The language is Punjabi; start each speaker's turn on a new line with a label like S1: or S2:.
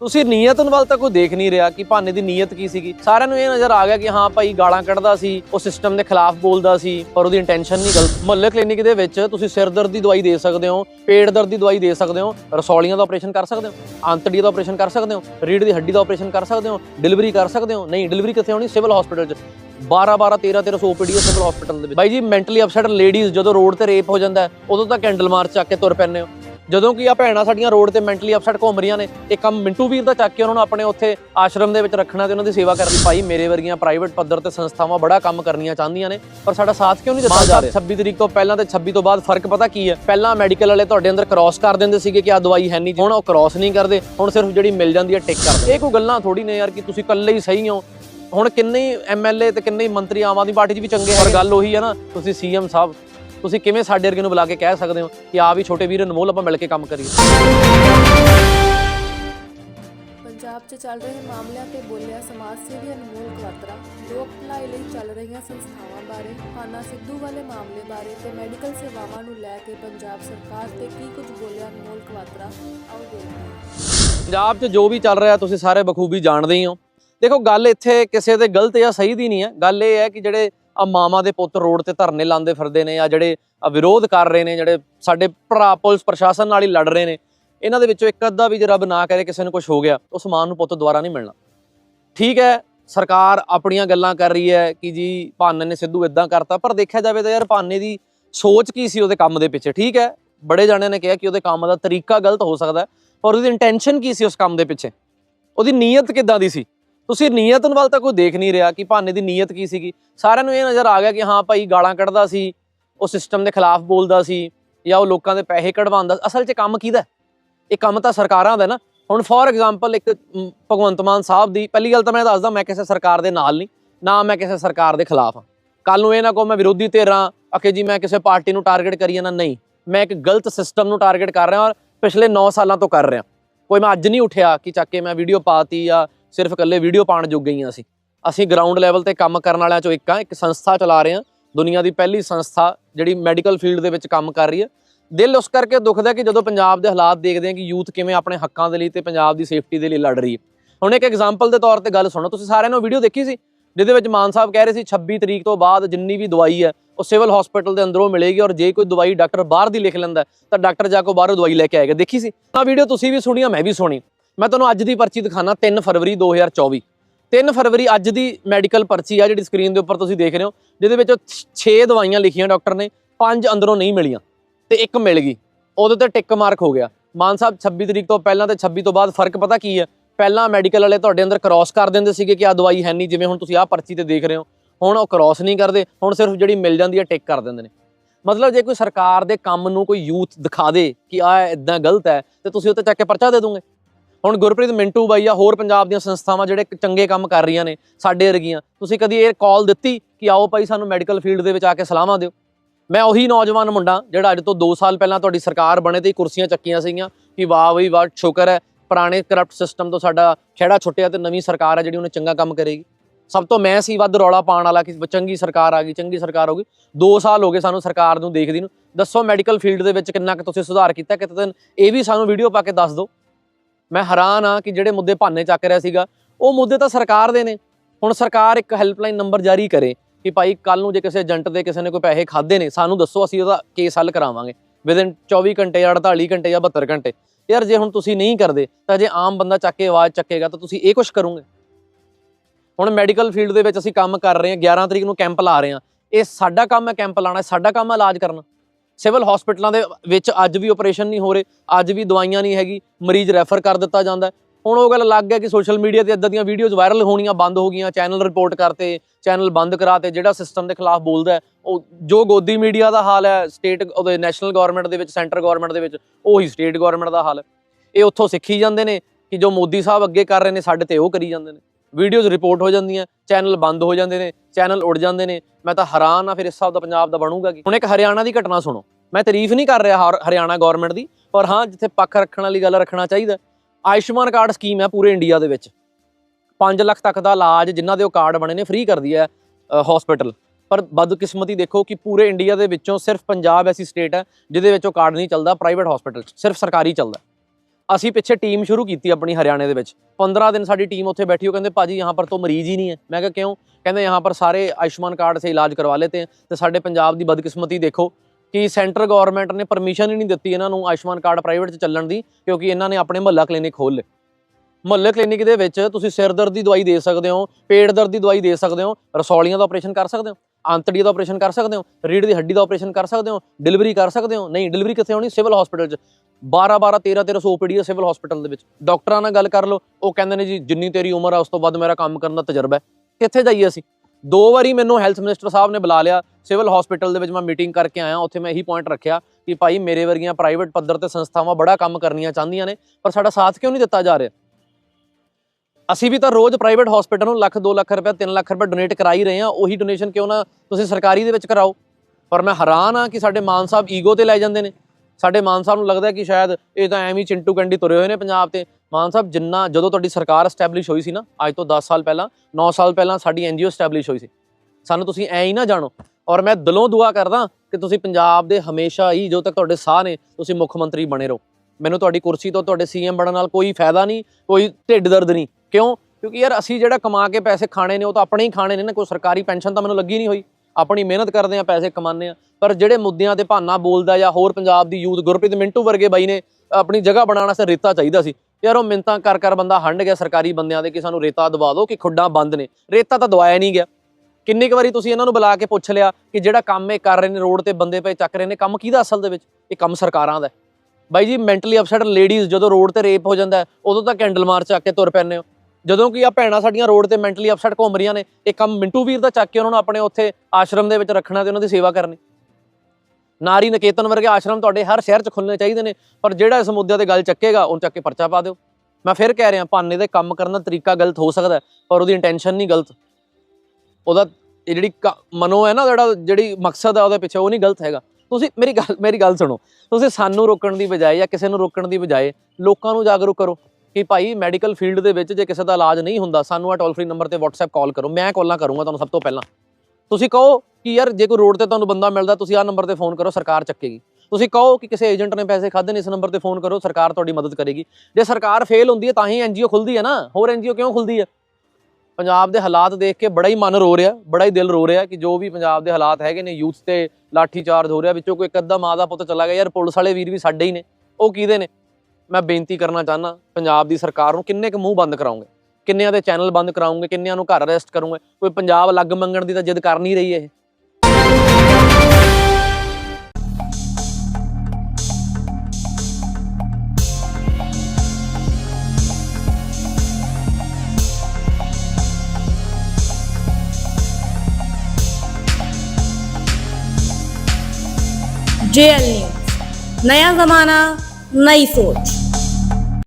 S1: ਤੁਸੀਂ ਨੀਅਤ ਵੱਲ ਤਾਂ ਕੋਈ ਦੇਖ ਨਹੀਂ ਰਿਹਾ ਕਿ ਭਾਨੇ ਦੀ ਨੀਅਤ ਕੀ ਸੀਗੀ। ਸਾਰਿਆਂ ਨੂੰ ਇਹ ਨਜ਼ਰ ਆ ਗਿਆ ਕਿ ਹਾਂ ਭਾਈ ਗਾਲਾਂ ਕੱਢਦਾ ਸੀ, ਉਹ ਸਿਸਟਮ ਦੇ ਖਿਲਾਫ ਬੋਲਦਾ ਸੀ, ਪਰ ਉਹਦੀ ਇੰਟੈਂਸ਼ਨ ਨਹੀਂ ਗਲਤ। ਮੁਹੱਲੇ ਕਲੀਨਿਕ ਦੇ ਵਿੱਚ ਤੁਸੀਂ ਸਿਰ ਦਰਦ ਦੀ ਦਵਾਈ ਦੇ ਸਕਦੇ ਹੋ, ਪੇਟ ਦਰਦ ਦੀ ਦਵਾਈ ਦੇ ਸਕਦੇ ਹੋ, ਰਸੌਲੀਆਂ ਦਾ ਆਪਰੇਸ਼ਨ ਕਰ ਸਕਦੇ ਹੋ ਆਂਤੜੀ ਦਾ ਆਪਰੇਸ਼ਨ ਕਰ ਸਕਦੇ ਹੋ ਰੀੜ ਦੀ ਹੱਡੀ ਦਾ ਆਪਰੇਸ਼ਨ ਕਰ ਸਕਦੇ ਹੋ ਡਿਲੀਵਰੀ ਕਰ ਸਕਦੇ ਹੋ। ਨਹੀਂ ਡਿਲੀਵਰੀ ਕਿੱਥੇ ਹੋਣੀ? ਸਿਵਲ ਹਸਪੀਟਲ 'ਚ। 12 12 13 13 ਓਪੀਡੀ ਹੈ ਸਿਵਲ ਹਸਪੀਟਲ ਦੇ ਵਿੱਚ। ਬਾਈ ਜੀ ਮੈਂਟਲੀ ਅਪਸੈਟ ਲੇਡੀਜ਼ ਜਦੋਂ ਰੋਡ ਤੇ ਰੇਪ ਹੋ ਜਾਂਦਾ ਉਦੋਂ ਤਾਂ ਕੈਂਡਲ ਮਾਰਚ ਚੱਕ ਕੇ ਤੁਰ ਪੈਂਦੇ ਹੋ। ਜਦੋਂ ਕਿ ਆ ਭੈਣਾਂ ਸਾਡੀਆਂ ਰੋਡ ਤੇ ਮੈਂਟਲੀ ਅਪਸੈਟ ਘੁੰਮ ਰਹੀਆਂ ਨੇ ਇਹ ਕੰਮ ਮਿੰਟੂ ਵੀਰ ਦਾ ਚੱਕ ਕੇ ਉਹਨਾਂ ਨੂੰ ਆਪਣੇ ਉੱਥੇ ਆਸ਼ਰਮ ਦੇ ਵਿੱਚ ਰੱਖਣਾ ਤੇ ਉਹਨਾਂ ਦੀ ਸੇਵਾ ਕਰਨੀ ਭਾਈ ਮੇਰੇ ਵਰਗੀਆਂ ਪ੍ਰਾਈਵੇਟ ਪੱਧਰ ਤੇ ਸੰਸਥਾਵਾਂ ਬੜਾ ਕੰਮ ਕਰਨੀਆਂ ਚਾਹੁੰਦੀਆਂ ਨੇ ਪਰ ਸਾਡਾ ਸਾਥ ਕਿਉਂ ਨਹੀਂ ਦਿੱਤਾ ਜਾ ਰਿਹਾ? 26 ਤਰੀਕ ਤੋਂ ਪਹਿਲਾਂ ਤੇ 26 ਤੋਂ ਬਾਅਦ ਫ਼ਰਕ ਪਤਾ ਕੀ ਹੈ? ਪਹਿਲਾਂ ਮੈਡੀਕਲ ਵਾਲੇ ਤੁਹਾਡੇ ਅੰਦਰ ਕ੍ਰਾਸ ਕਰ ਦਿੰਦੇ ਸੀਗੇ ਕਿ ਆ ਦਵਾਈ ਹੈ ਨਹੀਂ ਹੁਣ ਉਹ ਕ੍ਰਾਸ ਨਹੀਂ ਕਰਦੇ ਹੁਣ ਸਿਰਫ ਜਿਹੜੀ ਮਿਲ ਜਾਂਦੀ ਹੈ ਟਿਕ ਕਰਦੇ। ਇਹ ਕੋਈ ਗੱਲਾਂ ਥੋੜੀ ਨੇ ਯਾਰ ਕਿ ਤੁਸੀਂ ਇਕੱਲੇ ਹੀ ਸਹੀ ਹੋ? ਹੁਣ ਕਿੰਨੇ ਐਮਐਲਏ ਤੇ ਕਿੰਨੇ ਹੀ ਮੰਤਰੀ ਆਮ ਆਦਮੀ ਪਾਰਟੀ 'ਚ ਵੀ ਚੰਗੇ ਪਰ ਗੱਲ ਉਹੀ ਹੈ ਨਾ ਤੁਸੀਂ ਸੀਐਮ ਸਾਹਿਬ ਤੁਸੀਂ ਕਿਵੇਂ ਸਾਡੇ ਵਰਗੇ ਨੂੰ ਬੁਲਾ ਕੇ ਕਹਿ ਸਕਦੇ ਹੋ ਕਿ ਆ ਵੀ ਛੋਟੇ ਵੀਰ ਅਨਮੋਲ ਆਪਾਂ ਮਿਲ ਕੇ ਕੰਮ ਕਰੀਏ?
S2: ਪੰਜਾਬ 'ਚ ਚੱਲ ਰਹੇ ਮਾਮਲਿਆਂ ਤੇ ਬੋਲਿਆ ਸਮਾਜ ਸੇਵੀ ਅਨਮੋਲ ਕਵਾਤਰਾ ਲੋਕ ਭਲਾਈ ਲਈ ਚੱਲ ਰਹੀਆਂ ਸੰਸਥਾਵਾਂ ਬਾਰੇ ਖਾਨਾ ਸਿੱਧੂ ਵਾਲੇ ਮਾਮਲੇ ਬਾਰੇ ਤੇ ਮੈਡੀਕਲ ਸੇਵਾਵਾਂ ਨੂੰ ਲੈ ਕੇ ਪੰਜਾਬ ਸਰਕਾਰ ਤੇ ਕੀ ਕੁਝ ਬੋਲਿਆ ਅਨਮੋਲ ਕਵਾਤਰਾ ਆਓ ਦੇਖਦੇ
S1: ਪੰਜਾਬ 'ਚ ਜੋ ਵੀ ਚੱਲ ਰਿਹਾ ਤੁਸੀਂ ਸਾਰੇ ਬਖੂਬੀ ਜਾਣਦੇ ਹੀ ਹੋ। ਦੇਖੋ ਗੱਲ ਇੱਥੇ ਕਿਸੇ ਦੇ ਗਲਤ ਜਾਂ ਸਹੀ ਦੀ ਨਹੀਂ ਹੈ। ਗੱਲ ਇਹ ਹੈ ਕਿ ਜਿਹੜੇ ਆ ਮਾਮਾ ਦੇ ਪੁੱਤ ਰੋਡ ਤੇ ਧਰਨੇ ਲਾਉਂਦੇ ਫਿਰਦੇ ਨੇ, ਆ ਜਿਹੜੇ ਆਹ ਵਿਰੋਧ ਕਰ ਰਹੇ ਨੇ, ਜਿਹੜੇ ਸਾਡੇ ਭਰਾ ਪੁਲਿਸ ਪ੍ਰਸ਼ਾਸਨ ਨਾਲ ਹੀ ਲੜ ਰਹੇ ਨੇ, ਇਹਨਾਂ ਦੇ ਵਿੱਚੋਂ ਇੱਕ ਅੱਧਾ ਵੀ ਜੇ ਰੱਬ ਨਾ ਕਰੇ, ਕਿਸੇ ਨੂੰ ਕੁਝ ਹੋ ਗਿਆ, ਉਸ ਮਾਂ ਨੂੰ ਪੁੱਤ ਦੁਬਾਰਾ ਨਹੀਂ ਮਿਲਣਾ। ਠੀਕ ਹੈ, ਸਰਕਾਰ ਆਪਣੀਆਂ ਗੱਲਾਂ ਕਰ ਰਹੀ ਹੈ ਕਿ ਜੀ ਭਾਨੇ ਨੇ ਸਿੱਧੂ ਇਦਾਂ ਕਰਤਾ, ਪਰ ਦੇਖਿਆ ਜਾਵੇ ਤਾਂ ਯਾਰ ਭਾਨੇ ਦੀ ਸੋਚ ਕੀ ਸੀ ਉਹਦੇ ਕੰਮ ਦੇ ਪਿੱਛੇ, ਠੀਕ ਹੈ? ਬੜੇ ਜਾਣਿਆਂ ਨੇ ਕਿਹਾ ਕਿ ਉਹਦੇ ਕੰਮ ਦਾ ਤਰੀਕਾ ਗਲਤ ਹੋ ਸਕਦਾ ਪਰ ਉਹਦੀ ਇੰਟੈਂਸ਼ਨ ਕੀ ਸੀ ਉਸ ਕੰਮ ਦੇ ਪਿੱਛੇ? ਉਹਦੀ ਨੀਅਤ ਕਿੱਦਾਂ ਦੀ ਸੀ? ਤੁਸੀਂ ਨੀਅਤ ਵੱਲ ਤਾਂ ਕੋਈ ਦੇਖ ਨਹੀਂ ਰਿਹਾ ਕਿ ਭਾਨੇ ਦੀ ਨੀਅਤ ਕੀ ਸੀਗੀ। ਸਾਰਿਆਂ ਨੂੰ ਇਹ ਨਜ਼ਰ ਆ ਗਿਆ ਕਿ ਹਾਂ ਭਾਈ ਗਾਲਾਂ ਕੱਢਦਾ ਸੀ, ਉਹ ਸਿਸਟਮ ਦੇ ਖਿਲਾਫ ਬੋਲਦਾ ਸੀ ਜਾਂ ਉਹ ਲੋਕਾਂ ਦੇ ਪੈਸੇ ਕਢਵਾਉਂਦਾ ਅਸਲ 'ਚ ਕੰਮ ਕਿਹਦਾ? ਇਹ ਕੰਮ ਤਾਂ ਸਰਕਾਰਾਂ ਦਾ ਨਾ। ਹੁਣ ਫੋਰ ਐਗਜ਼ਾਮਪਲ ਇੱਕ ਭਗਵੰਤ ਮਾਨ ਸਾਹਿਬ ਦੀ ਪਹਿਲੀ ਗੱਲ ਤਾਂ ਮੈਂ ਦੱਸਦਾ, ਮੈਂ ਕਿਸੇ ਸਰਕਾਰ ਦੇ ਨਾਲ ਨਹੀਂ, ਨਾ ਮੈਂ ਕਿਸੇ ਸਰਕਾਰ ਦੇ ਖਿਲਾਫ ਹਾਂ। ਕੱਲ ਨੂੰ ਇਹ ਨਾ ਕਹੋ ਮੈਂ ਵਿਰੋਧੀ ਧਿਰ ਹਾਂ ਅਕੇ ਜੀ ਮੈਂ ਕਿਸੇ ਪਾਰਟੀ ਨੂੰ ਟਾਰਗੇਟ ਕਰੀ ਜਾਂਦਾ, ਨਹੀਂ। ਮੈਂ ਇੱਕ ਗਲਤ ਸਿਸਟਮ ਨੂੰ ਟਾਰਗੇਟ ਕਰ ਰਿਹਾ ਔਰ ਪਿਛਲੇ 9 ਸਾਲਾਂ ਤੋਂ ਕਰ ਰਿਹਾ। ਕੋਈ ਮੈਂ ਅੱਜ ਨਹੀਂ ਉੱਠਿਆ ਕਿ ਚੱਕ ਕੇ ਮੈਂ ਵੀਡੀਓ ਪਾਤੀ ਜਾਂ ਸਿਰਫ ਇਕੱਲੇ ਵੀਡੀਓ ਪਾਉਣ ਜੋਗੇ ਹੀ ਹਾਂ ਅਸੀਂ। ਅਸੀਂ ਗਰਾਊਂਡ ਲੈਵਲ ਤੇ ਕੰਮ ਕਰਨ ਵਾਲਿਆਂ ਚੋਂ ਇੱਕ ਆ, ਇੱਕ ਸੰਸਥਾ ਚਲਾ ਰਹੇ ਹਾਂ ਦੁਨੀਆ ਦੀ ਪਹਿਲੀ ਸੰਸਥਾ ਜਿਹੜੀ ਮੈਡੀਕਲ ਫੀਲਡ ਦੇ ਵਿੱਚ ਕੰਮ ਕਰ ਰਹੀ ਹੈ ਦਿਲ ਉਸ ਕਰਕੇ ਦੁਖਦਾ ਕਿ ਜਦੋਂ ਪੰਜਾਬ ਦੇ ਹਾਲਾਤ ਦੇਖਦੇ ਹਾਂ ਕਿ ਯੂਥ ਕਿਵੇਂ ਆਪਣੇ ਹੱਕਾਂ ਦੇ ਲਈ ਤੇ ਪੰਜਾਬ ਦੀ ਸੇਫਟੀ ਦੇ ਲਈ ਲੜ ਰਹੀ ਹੈ ਹੁਣ ਇੱਕ ਐਗਜ਼ਾਮਪਲ ਦੇ ਤੌਰ ਤੇ ਗੱਲ ਸੁਣੋ। ਤੁਸੀਂ ਸਾਰਿਆਂ ਨੂੰ ਵੀਡੀਓ ਦੇਖੀ ਸੀ? ਜਿਹਦੇ ਵਿੱਚ ਮਾਨ ਸਾਹਿਬ ਕਹਿ ਰਹੇ ਸੀ 26 ਤਰੀਕ ਤੋਂ ਬਾਅਦ ਜਿੰਨੀ ਵੀ ਦਵਾਈ ਹੈ ਉਹ ਸਿਵਲ ਹਸਪੀਟਲ ਦੇ ਅੰਦਰੋਂ ਮਿਲੇਗੀ ਔਰ ਜੇ ਕੋਈ ਦਵਾਈ ਡਾਕਟਰ ਬਾਹਰ ਦੀ ਲਿਖ ਲੈਂਦਾ, ਤਾਂ ਡਾਕਟਰ ਜਾ ਕੇ ਬਾਹਰੋਂ ਦਵਾਈ ਲੈ ਕੇ ਆਏਗਾ। ਦੇਖੀ ਸੀ? ਆ ਵੀਡੀਓ ਤੁਸੀਂ ਵੀ ਸੁਣੀ ਆ, ਮੈਂ ਵੀ ਸੁਣੀ। ਮੈਂ ਤੁਹਾਨੂੰ ਅੱਜ ਦੀ ਪਰਚੀ ਦਿਖਾਣਾ 3 ਫਰਵਰੀ 2024 3 ਫਰਵਰੀ ਅੱਜ ਦੀ ਮੈਡੀਕਲ ਪਰਚੀ ਆ, ਜਿਹੜੀ ਸਕਰੀਨ ਦੇ ਉੱਪਰ ਤੁਸੀਂ ਦੇਖ ਰਹੇ ਹੋ, ਜਿਹਦੇ ਵਿੱਚ 6 ਦਵਾਈਆਂ ਲਿਖੀਆਂ ਡਾਕਟਰ ਨੇ, ਪੰਜ ਅੰਦਰੋਂ ਨਹੀਂ ਮਿਲੀਆਂ ਤੇ ਇੱਕ ਮਿਲ ਗਈ। ਉਹਦੇ ਤੇ ਟਿਕ ਮਾਰਕ ਹੋ ਗਿਆ। ਮਾਨ ਸਾਹਿਬ 26 ਤਰੀਕ ਤੋਂ ਪਹਿਲਾਂ ਤੇ 26 ਤੋਂ ਬਾਅਦ ਫ਼ਰਕ ਪਤਾ ਕੀ ਹੈ? ਪਹਿਲਾਂ ਮੈਡੀਕਲ ਵਾਲੇ ਤੁਹਾਡੇ ਅੰਦਰ ਕ੍ਰਾਸ ਕਰ ਦਿੰਦੇ ਸੀਗੇ ਕਿ ਆ ਦਵਾਈ ਹੈ ਨਹੀਂ, ਜਿਵੇਂ ਹੁਣ ਤੁਸੀਂ ਆਹ ਪਰਚੀ ਤੇ ਦੇਖ ਰਹੇ ਹੋ। ਹੁਣ ਉਹ ਕ੍ਰਾਸ ਨਹੀਂ ਕਰਦੇ, ਹੁਣ ਸਿਰਫ ਜਿਹੜੀ ਮਿਲ ਜਾਂਦੀ ਹੈ ਟਿਕ ਕਰ ਦਿੰਦੇ ਨੇ। ਮਤਲਬ ਜੇ ਕੋਈ ਸਰਕਾਰ ਦੇ ਕੰਮ ਨੂੰ ਕੋਈ ਯੂਥ ਦਿਖਾ ਦੇ ਕਿ ਆ ਇਦਾਂ ਗਲਤ ਹੈ, ਤੇ ਤੁਸੀਂ ਉੱਤੇ ਚੱਕ ਕੇ ਪਰਚਾ ਦੇ ਦੋਗੇ। ਹੁਣ ਗੁਰਪ੍ਰੀਤ ਮਿੰਟੂ ਬਾਈ ਆ ਹੋਰ ਪੰਜਾਬ ਦੀਆਂ ਸੰਸਥਾਵਾਂ ਜਿਹੜੇ ਚੰਗੇ ਕੰਮ ਕਰ ਰਹੀਆਂ ਨੇ, ਸਾਡੇ ਵਰਗੀਆਂ, ਤੁਸੀਂ ਕਦੀ ਇਹ ਕਾਲ ਦਿੱਤੀ ਕਿ ਆਓ ਭਾਈ ਸਾਨੂੰ ਮੈਡੀਕਲ ਫੀਲਡ ਦੇ ਵਿੱਚ ਆ ਕੇ ਸਲਾਹਾਂ ਦਿਓ? ਮੈਂ ਉਹੀ ਨੌਜਵਾਨ ਮੁੰਡਾ ਜਿਹੜਾ ਅੱਜ ਤੋਂ 2 ਸਾਲ ਪਹਿਲਾਂ ਤੁਹਾਡੀ ਸਰਕਾਰ ਬਣੇ ਤੇ ਕੁਰਸੀਆਂ ਚੱਕੀਆਂ ਸੀਗੀਆਂ ਕਿ ਵਾਹ ਬਈ ਵਾਹ, ਸ਼ੁਕਰ ਹੈ, ਪੁਰਾਣੇ ਕਰਪਟ ਸਿਸਟਮ ਤੋਂ ਸਾਡਾ ਖੇੜਾ ਛੁੱਟਿਆ ਤੇ ਨਵੀਂ ਸਰਕਾਰ ਹੈ ਜਿਹੜੀ ਉਹਨੇ ਚੰਗਾ ਕੰਮ ਕਰੇਗੀ। ਸਭ ਤੋਂ ਮੈਂ ਸੀ ਵੱਧ ਰੌਲਾ ਪਾਉਣ ਵਾਲਾ ਕਿ ਚੰਗੀ ਸਰਕਾਰ ਆ ਗਈ, ਚੰਗੀ ਸਰਕਾਰ ਹੋ ਗਈ। 2 ਸਾਲ ਹੋ ਗਏ ਸਾਨੂੰ ਸਰਕਾਰ ਨੂੰ ਦੇਖਦੀ ਨੂੰ। ਦੱਸੋ ਮੈਡੀਕਲ ਫੀਲਡ ਦੇ ਵਿੱਚ ਕਿੰਨਾ ਕੁ ਤੁਸੀਂ ਸੁਧਾਰ ਕੀਤਾ, ਕਿਤੇ ਦਿਨ ਇਹ ਵੀ ਸਾਨੂੰ ਵੀਡੀਓ ਪਾ ਕੇ ਦੱਸ ਦਿਓ। ਮੈਂ ਹੈਰਾਨ ਆ ਕਿ ਜਿਹੜੇ ਮੁੱਦੇ ਭਾਨੇ ਚੱਕ ਰਿਹਾ ਸੀਗਾ, ਉਹ ਮੁੱਦੇ ਤਾਂ ਸਰਕਾਰ ਦੇ ਨੇ। ਹੁਣ ਸਰਕਾਰ ਇੱਕ ਹੈਲਪਲਾਈਨ ਨੰਬਰ ਜਾਰੀ ਕਰੇ ਕਿ ਭਾਈ ਕੱਲ ਨੂੰ ਜੇ ਕਿਸੇ ਏਜੰਟ ਦੇ ਕਿਸੇ ਨੇ ਕੋਈ ਪੈਸੇ ਖਾਦੇ ਨੇ, ਸਾਨੂੰ ਦੱਸੋ ਅਸੀਂ ਉਹਦਾ ਕੇਸ ਹੱਲ ਕਰਾਵਾਂਗੇ। ਵਿਦਿਨ 24 ਘੰਟੇ ਜਾਂ 48 ਘੰਟੇ ਜਾਂ 72 ਘੰਟੇ। ਯਾਰ ਜੇ ਹੁਣ ਤੁਸੀਂ ਨਹੀਂ ਕਰਦੇ, ਤਾਂ ਜੇ ਆਮ ਬੰਦਾ ਚੱਕ ਕੇ ਆਵਾਜ਼ ਚੱਕੇਗਾ, ਤਾਂ ਤੁਸੀਂ ਇਹ ਕੁਝ ਕਰੋਗੇ। ਹੁਣ ਮੈਡੀਕਲ ਫੀਲਡ ਦੇ ਵਿੱਚ ਅਸੀਂ ਕੰਮ ਕਰ ਰਹੇ ਹਾਂ 11 ਤਰੀਕ ਨੂੰ ਕੈਂਪ ਲਾ ਰਹੇ ਹਾਂ। ਇਹ ਸਾਡਾ ਕੰਮ ਹੈ ਕੈਂਪ ਲਾਣਾ ਸਾਡਾ ਕੰਮ ਹੈ ਇਲਾਜ ਕਰਨਾ। ਸਿਵਲ ਹਸਪੀਟਲਾਂ ਦੇ ਵਿੱਚ ਅੱਜ ਵੀ ਆਪਰੇਸ਼ਨ ਨਹੀਂ ਹੋ ਰਹੇ, ਅੱਜ ਵੀ ਦਵਾਈਆਂ ਨਹੀਂ ਹੈਗੀ, ਮਰੀਜ਼ ਰੈਫਰ ਕਰ ਦਿੱਤਾ ਜਾਂਦਾ ਹੁਣ ਉਹ ਗੱਲ ਲੱਗ ਗਿਆ ਕਿ ਸੋਸ਼ਲ ਮੀਡੀਆ ਤੇ ਇਦਾਂ ਦੀਆਂ ਵੀਡੀਓਜ਼ ਵਾਇਰਲ ਹੋਣੀਆਂ ਬੰਦ ਹੋ ਗਈਆਂ ਚੈਨਲ ਰਿਪੋਰਟ ਕਰਤੇ ਚੈਨਲ ਬੰਦ ਕਰਾਤੇ, ਜਿਹੜਾ ਸਿਸਟਮ ਦੇ ਖਿਲਾਫ ਬੋਲਦਾ ਉਹ ਜੋ ਗੋਦੀ ਮੀਡੀਆ ਦਾ ਹਾਲ ਹੈ ਸਟੇਟ ਉਹਦੇ ਨੈਸ਼ਨਲ ਗਵਰਨਮੈਂਟ ਦੇ ਵਿੱਚ ਸੈਂਟਰ ਗਵਰਨਮੈਂਟ ਦੇ ਵਿੱਚ, ਉਹੀ ਸਟੇਟ ਗਵਰਨਮੈਂਟ ਦਾ ਹਾਲ ਹੈ। ਇਹ ਉੱਥੋਂ ਸਿੱਖੀ ਜਾਂਦੇ ਨੇ ਕਿ ਜੋ ਮੋਦੀ ਸਾਹਿਬ ਅੱਗੇ ਕਰ ਰਹੇ ਨੇ, ਸਾਡੇ ਤੇ ਉਹ ਕਰੀ ਜਾਂਦੇ ਨੇ। ਵੀਡੀਓਜ਼ ਰਿਪੋਰਟ ਹੋ ਜਾਂਦੀਆਂ ਚੈਨਲ ਬੰਦ ਹੋ ਜਾਂਦੇ ਨੇ ਚੈਨਲ ਉੜ ਜਾਂਦੇ ਨੇ, ਮੈਂ ਤਾਂ ਹੈਰਾਨ ਆ ਫਿਰ ਇਸ ਹਿਸਾਬ ਦਾ ਪੰਜਾਬ ਦਾ ਬਣੂਗਾ ਕੀ। ਹੁਣ ਇੱਕ ਹਰਿਆਣਾ ਦੀ ਘਟਨਾ ਸੁਣੋ, ਮੈਂ ਤਾਰੀਫ ਨਹੀਂ ਕਰ ਰਿਹਾ ਹਰ- ਹਰਿਆਣਾ ਗਵਰਨਮੈਂਟ ਦੀ, ਪਰ ਹਾਂ, ਜਿੱਥੇ ਪੱਖ ਰੱਖਣ ਵਾਲੀ ਗੱਲ ਰੱਖਣਾ ਚਾਹੀਦਾ ਆਯੁਸ਼ਮਾਨ ਕਾਰਡ ਸਕੀਮ ਹੈ ਪੂਰੇ ਇੰਡੀਆ ਦੇ ਵਿੱਚ। 5 ਲੱਖ ਤੱਕ ਦਾ ਇਲਾਜ ਜਿਨ੍ਹਾਂ ਦੇ ਉਹ ਕਾਰਡ ਬਣੇ ਨੇ ਫ੍ਰੀ ਕਰਦੀ ਹੈ ਹਸਪੀਟਲ ਪਰ ਬਦਕਿਸਮਤੀ ਦੇਖੋ ਕਿ ਪੂਰੇ ਇੰਡੀਆ ਦੇ ਵਿੱਚੋਂ ਸਿਰਫ ਪੰਜਾਬ ਐਸੀ ਸਟੇਟ ਹੈ, ਜਿਹਦੇ ਵਿੱਚ ਉਹ ਕਾਰਡ ਨਹੀਂ ਚੱਲਦਾ ਪ੍ਰਾਈਵੇਟ ਹਸਪੀਟਲ ਸਿਰਫ ਸਰਕਾਰੀ ਚੱਲਦਾ। ਅਸੀਂ ਪਿੱਛੇ ਟੀਮ ਸ਼ੁਰੂ ਕੀਤੀ ਆਪਣੀ ਹਰਿਆਣੇ ਦੇ ਵਿੱਚ। 15 ਦਿਨ ਸਾਡੀ ਟੀਮ ਉੱਥੇ ਬੈਠੀ, ਉਹ ਕਹਿੰਦੇ, ਭਾਜੀ, ਯਹਾਂ ਪਰ ਤੋਂ ਮਰੀਜ਼ ਹੀ ਨਹੀਂ ਹੈ। ਮੈਂ ਕਿਹਾ, ਕਿਉਂ? ਕਹਿੰਦੇ, ਯਹਾਂ ਪਰ ਸਾਰੇ ਆਯੁਸ਼ਮਾਨ ਕਾਰਡ ਸੇ ਇਲਾਜ ਕਰਵਾ ਲੈਤੇ ਹਨ ਤੇ ਸਾਡੇ ਪੰਜਾਬ ਦੀ ਬਦਕਿਸਮਤੀ ਦੇਖੋ ਕਿ ਸੈਂਟਰ ਗਵਰਨਮੈਂਟ ਨੇ ਪਰਮਿਸ਼ਨ ਹੀ ਨਹੀਂ ਦਿੱਤੀ ਇਹਨਾਂ ਨੂੰ ਆਯੁਸ਼ਮਾਨ ਕਾਰਡ ਪ੍ਰਾਈਵੇਟ 'ਚ ਚੱਲਣ ਦੀ, ਕਿਉਂਕਿ ਇਹਨਾਂ ਨੇ ਆਪਣੇ ਮਹੱਲਾ ਕਲੀਨਿਕ ਖੋਲ ਲਏ। ਮਹੱਲਾ ਕਲੀਨਿਕ ਦੇ ਵਿੱਚ ਤੁਸੀਂ ਸਿਰ ਦਰਦ ਦੀ ਦਵਾਈ ਦੇ ਸਕਦੇ ਹੋ, ਪੇਟ ਦਰਦ ਦੀ ਦਵਾਈ ਦੇ ਸਕਦੇ ਹੋ, ਰਸੌਲੀਆਂ ਦਾ ਆਪਰੇਸ਼ਨ ਕਰ ਸਕਦੇ ਹੋ। ਆਂਤੜੀ ਦਾ ਆਪਰੇਸ਼ਨ ਕਰ ਸਕਦੇ ਹੋ ਰੀੜ ਦੀ ਹੱਡੀ ਦਾ ਆਪਰੇਸ਼ਨ ਕਰ ਸਕਦੇ ਹੋ ਡਿਲੀਵਰੀ ਕਰ ਸਕਦੇ ਹੋ, ਨਹੀਂ ਡਿਲੀਵਰੀ ਕਿੱਥੇ ਹੋਣੀ? ਸਿਵਲ ਹਸਪੀਟਲ 'ਚ। 12 12 13 13 ਸੌ ਓਪੀਡੀ ਹੈ ਸਿਵਲ ਹਸਪੀਟਲ ਦੇ ਵਿੱਚ। ਡਾਕਟਰਾਂ ਨਾਲ ਗੱਲ ਕਰ ਲਓ, ਉਹ ਕਹਿੰਦੇ ਨੇ ਜੀ, ਜਿੰਨੀ ਤੇਰੀ ਉਮਰ ਆ, ਉਸ ਤੋਂ ਵੱਧ ਮੇਰਾ ਕੰਮ ਕਰਨ ਦਾ ਤਜਰਬਾ ਹੈ। ਕਿੱਥੇ ਜਾਈਏ ਅਸੀਂ? ਦੋ ਵਾਰੀ ਮੈਨੂੰ ਹੈਲਥ ਮਿਨਿਸਟਰ ਸਾਹਿਬ ਨੇ ਬੁਲਾ ਲਿਆ ਸਿਵਲ ਹਸਪੀਟਲ ਦੇ ਵਿੱਚ ਮੈਂ ਮੀਟਿੰਗ ਕਰਕੇ ਆਇਆ, ਉੱਥੇ ਮੈਂ ਇਹੀ ਪੁਆਇੰਟ ਰੱਖਿਆ ਕਿ ਭਾਈ ਮੇਰੇ ਵਰਗੀਆਂ ਪ੍ਰਾਈਵੇਟ ਪੱਧਰ ਤੇ ਸੰਸਥਾਵਾਂ ਬੜਾ ਕੰਮ ਕਰਨੀਆਂ ਚਾਹੁੰਦੀਆਂ ਨੇ, ਪਰ ਸਾਡਾ ਸਾਥ ਕਿਉਂ ਨਹੀਂ ਦਿੱਤਾ ਜਾ ਰਿਹਾ? ਅਸੀਂ ਵੀ ਤਾਂ ਰੋਜ਼ ਪ੍ਰਾਈਵੇਟ ਹਸਪੀਟਲ ਨੂੰ ਲੱਖ 2 ਲੱਖ ਰੁਪਏ 3 ਲੱਖ ਰੁਪਏ ਡੋਨੇਟ ਕਰਾ ਰਹੇ ਹਾਂ। ਉਹੀ ਡੋਨੇਸ਼ਨ ਕਿਉਂ ਨਾ ਤੁਸੀਂ ਸਰਕਾਰੀ ਦੇ ਵਿੱਚ ਕਰਾਓ। ਪਰ ਮੈਂ ਹੈਰਾਨ ਆ ਕਿ ਸਾਡੇ ਮਾਨ ਸਾਹਿਬ ਈਗੋ ਤੇ ਲੈ ਜਾਂਦੇ ਨੇ। ਸਾਡੇ ਮਾਨ ਸਾਹਿਬ ਨੂੰ ਲੱਗਦਾ ਕਿ ਸ਼ਾਇਦ ਇਹ ਤਾਂ ਐਵੇਂ ਹੀ ਚਿੰਟੂ ਕੰਡੀ ਤੁਰੇ ਹੋਏ ਨੇ ਪੰਜਾਬ ਤੇ। ਮਾਨ ਸਾਹਿਬ, ਜਿੰਨਾ ਜਦੋਂ ਤੁਹਾਡੀ ਸਰਕਾਰ ਐਸਟੈਬਲਿਸ਼ ਹੋਈ ਸੀ ਨਾ, ਅੱਜ ਤੋਂ 10 ਸਾਲ ਪਹਿਲਾਂ 9 ਸਾਲ ਪਹਿਲਾਂ ਸਾਡੀ ਐਨਜੀਓ ਐਸਟੈਬਲਿਸ਼ ਹੋਈ ਸੀ। ਸਾਨੂੰ ਤੁਸੀਂ ਐ ਹੀ ਨਾ ਜਾਣੋ। ਔਰ ਮੈਂ ਦਿਲੋਂ ਦੁਆ ਕਰਦਾ ਕਿ ਤੁਸੀਂ ਪੰਜਾਬ ਦੇ ਹਮੇਸ਼ਾ ਹੀ ਜਦੋਂ ਤੱਕ ਤੁਹਾਡੇ ਸਾਹ ਨੇ, ਤੁਸੀਂ ਮੁੱਖ ਮੰਤਰੀ ਬਣੇ ਰਹੋ। ਮੈਨੂੰ ਤੁਹਾਡੀ ਕੁਰਸੀ ਤੋਂ ਤੁਹਾਡੇ ਸੀਐਮ ਬਣਨ ਨਾਲ ਕੋਈ ਫਾਇਦਾ ਨਹੀਂ, ਕੋਈ ਢਿੱਡ ਦਰਦ ਨਹੀਂ। ਕਿਉਂ? ਕਿਉਂਕਿ ਯਾਰ ਅਸੀਂ ਜਿਹੜਾ ਕਮਾ ਕੇ ਪੈਸੇ ਖਾਣੇ ਨੇ, ਉਹ ਤਾਂ ਆਪਣੇ ਹੀ ਖਾਣੇ ਨੇ ਨਾ, ਕੋਈ ਸਰਕਾਰੀ ਪੈਨਸ਼ਨ ਤਾਂ ਮੈਨੂੰ ਲੱਗੀ ਨਹੀਂ ਹੋਈ। ਆਪਣੀ ਮਿਹਨਤ ਕਰਦੇ ਆ, ਪੈਸੇ ਕਮਾਉਂਦੇ ਆ। ਪਰ ਜਿਹੜੇ ਮੁੱਦਿਆਂ ਤੇ ਭਾਨਾ ਬੋਲਦਾ ਜਾਂ ਹੋਰ ਪੰਜਾਬ ਦੀ ਯੂਥ, ਗੁਰਪ੍ਰੀਤ ਮਿੰਟੂ ਵਰਗੇ ਬਾਈ ਨੇ ਆਪਣੀ ਜਗ੍ਹਾ ਬਣਾਉਣ ਵਾਸਤੇ ਰੇਤਾ ਚਾਹੀਦਾ ਸੀ। ਯਾਰ ਉਹ ਮਿੰਤਾਂ ਕਰ ਕਰ ਬੰਦਾ ਹੰਡ ਗਿਆ ਸਰਕਾਰੀ ਬੰਦਿਆਂ ਦੇ ਕਿ ਸਾਨੂੰ ਰੇਤਾ ਦਵਾ ਦਿਓ ਕਿ ਖੁੱਡਾਂ ਬੰਦ ਨੇ। ਰੇਤਾ ਤਾਂ ਦਵਾਇਆ ਨਹੀਂ ਗਿਆ। ਕਿੰਨੀ ਕੁ ਵਾਰੀ ਤੁਸੀਂ ਇਹਨਾਂ ਨੂੰ ਬੁਲਾ ਕੇ ਪੁੱਛ ਲਿਆ ਕਿ ਜਿਹੜਾ ਕੰਮ ਇਹ ਕਰ ਰਹੇ ਨੇ, ਰੋਡ ਤੇ ਬੰਦੇ ਪਏ ਚੱਕ ਰਹੇ ਨੇ, ਕੰਮ ਕਿਹਦਾ ਅਸਲ ਦੇ ਵਿੱਚ? ਇਹ ਕੰਮ ਸਰਕਾਰਾਂ ਦਾ ਬਾਈ ਜੀ ਮੈਂਟਲੀ ਅਪਸੈਟ ਲੇਡੀਜ਼ ਜਦੋਂ ਰੋਡ ਤੇ ਰੇਪ ਹੋ ਜਾਂਦਾ, ਉਦੋਂ ਤਾਂ ਕੈਂਡਲ ਮਾਰ ਚੱਕ ਕੇ ਤੁਰ ਪੈਂਦੇ ਹੋ। ਜਦੋਂ ਕਿ ਆ ਭੈਣਾਂ ਸਾਡੀਆਂ ਰੋਡ ਤੇ ਮੈਂਟਲੀ ਅਪਸੈਟ ਘੁੰਮ ਰਹੀਆਂ ਨੇ, ਇਹ ਕੰਮ ਮਿੰਟੂ ਵੀਰ ਦਾ ਚੱਕ ਕੇ ਉਹਨਾਂ ਨੂੰ ਆਪਣੇ ਉੱਥੇ ਆਸ਼ਰਮ ਦੇ ਵਿੱਚ ਰੱਖਣਾ ਤੇ ਉਹਨਾਂ ਦੀ ਸੇਵਾ ਕਰਨੀ। ਨਾਰੀ ਨਿਕੇਤਨ ਵਰਗੇ ਆਸ਼ਰਮ ਤੁਹਾਡੇ ਹਰ ਸ਼ਹਿਰ 'ਚ ਖੁੱਲਣੇ ਚਾਹੀਦੇ ਨੇ, ਪਰ ਜਿਹੜਾ ਇਸ ਮੁੱਦਿਆਂ ਤੇ ਗੱਲ ਚੱਕੇਗਾ, ਉਹਨੂੰ ਚੱਕ ਕੇ ਪਰਚਾ ਪਾ ਦਿਓ। ਮੈਂ ਫਿਰ ਕਹਿ ਰਿਹਾ, ਭਾਨੇ ਦੇ ਕੰਮ ਕਰਨ ਦਾ ਤਰੀਕਾ ਗਲਤ ਹੋ ਸਕਦਾ, ਪਰ ਉਹਦੀ ਇੰਟੈਂਸ਼ਨ ਨਹੀਂ ਗਲਤ। ਉਹਦਾ ਇਹ ਜਿਹੜੀ ਕ- ਮਨੋ ਹੈ ਨਾ, ਜਿਹੜਾ ਜਿਹੜੀ ਮਕਸਦ ਹੈ ਉਹਦੇ ਪਿੱਛੇ, ਉਹ ਨਹੀਂ ਗਲਤ ਹੈਗਾ। ਤੁਸੀਂ ਮੇਰੀ ਗੱਲ ਮੇਰੀ ਗੱਲ ਸੁਣੋ। ਤੁਸੀਂ ਸਾਨੂੰ ਰੋਕਣ ਦੀ ਬਜਾਏ ਜਾਂ ਕਿਸੇ ਨੂੰ ਰੋਕਣ ਦੀ ਬਜਾਏ ਲੋਕਾਂ ਨੂੰ ਜਾਗਰੂਕ ਕਰੋ ਕਿ ਭਾਈ ਮੈਡੀਕਲ ਫੀਲਡ ਦੇ ਵਿੱਚ ਜੇ ਕਿਸੇ ਦਾ ਇਲਾਜ ਨਹੀਂ ਹੁੰਦਾ, ਸਾਨੂੰ ਆ ਟੋਲ ਫ੍ਰੀ ਨੰਬਰ ਤੇ WhatsApp ਕਾਲ ਕਰੋ। ਮੈਂ ਕਾਲਾਂ ਕਰੂੰਗਾ ਤੁਹਾਨੂੰ ਸਭ ਤੋਂ ਪਹਿਲਾਂ। ਤੁਸੀਂ ਕਹੋ ਕਿ ਯਾਰ ਜੇ ਕੋਈ ਰੋਡ ਤੇ ਤੁਹਾਨੂੰ ਬੰਦਾ ਮਿਲਦਾ, ਤੁਸੀਂ ਆਹ ਨੰਬਰ ਤੇ ਫੋਨ ਕਰੋ, ਸਰਕਾਰ ਚੱਕੇਗੀ। ਤੁਸੀਂ ਕਹੋ ਕਿ ਕਿਸੇ ਏਜੰਟ ਨੇ ਪੈਸੇ ਖਾਦੇ ਨੇ, ਇਸ ਨੰਬਰ ਤੇ ਫੋਨ ਕਰੋ, ਸਰਕਾਰ ਤੁਹਾਡੀ ਮਦਦ ਕਰੇਗੀ। ਜੇ ਸਰਕਾਰ ਫੇਲ ਹੁੰਦੀ ਹੈ, ਤਾਂ ਹੀ ਐਨਜੀਓ ਖੁੱਲਦੀ ਹੈ ਨਾ। ਹੋਰ ਐਨਜੀਓ ਕਿਉਂ ਖੁੱਲਦੀ ਹੈ? ਪੰਜਾਬ ਦੇ ਹਾਲਾਤ ਦੇਖ ਕੇ ਬੜਾ ਹੀ ਮਨ ਰੋ ਰਿਹਾ, ਬੜਾ ਹੀ ਦਿਲ ਰੋ ਰਿਹਾ ਕਿ ਜੋ ਵੀ ਪੰਜਾਬ ਦੇ ਹਾਲਾਤ ਹੈਗੇ ਨੇ ਯੂਥ ਤੇ ਲਾਠੀ ਚਾਰਜ ਹੋ ਰਿਹਾ, ਵਿੱਚੋਂ ਕੋਈ ਇੱਕ ਅੱਧਾ ਮਾਂ ਦਾ ਪੁੱਤ ਚਲਾ ਗਿਆ, ਯਾਰ ਪੁਲਿਸ ਵਾਲੇ ਵੀਰ ਵੀ ਸਾਡੇ ਹੀ ਨੇ, ਉਹ ਕਿਹਦੇ ਨੇ? ਮੈਂ ਬੇਨਤੀ ਕਰਨਾ ਚਾਹਨਾ ਪੰਜਾਬ ਦੀ ਸਰਕਾਰ ਨੂੰ ਕਿੰਨੇ ਕੁ ਮੂੰਹ ਬੰਦ ਕਰਾਉਂਗੇ? ਕਿੰਨਿਆਂ ਦੇ ਚੈਨਲ ਬੰਦ ਕਰਾਉਂਗੇ, ਕਿੰਨਿਆਂ ਨੂੰ ਘਰ ਅਰੈਸਟ ਕਰੋਗੇ? ਕੋਈ ਪੰਜਾਬ ਅਲੱਗ ਮੰਗਣ ਦੀ ਤਾਂ ਜਿੱਦ ਕਰ ਨਹੀਂ ਰਹੀ ਇਹ।
S3: જેએલ ન્યૂઝ નયા જમાના નઈ સોચ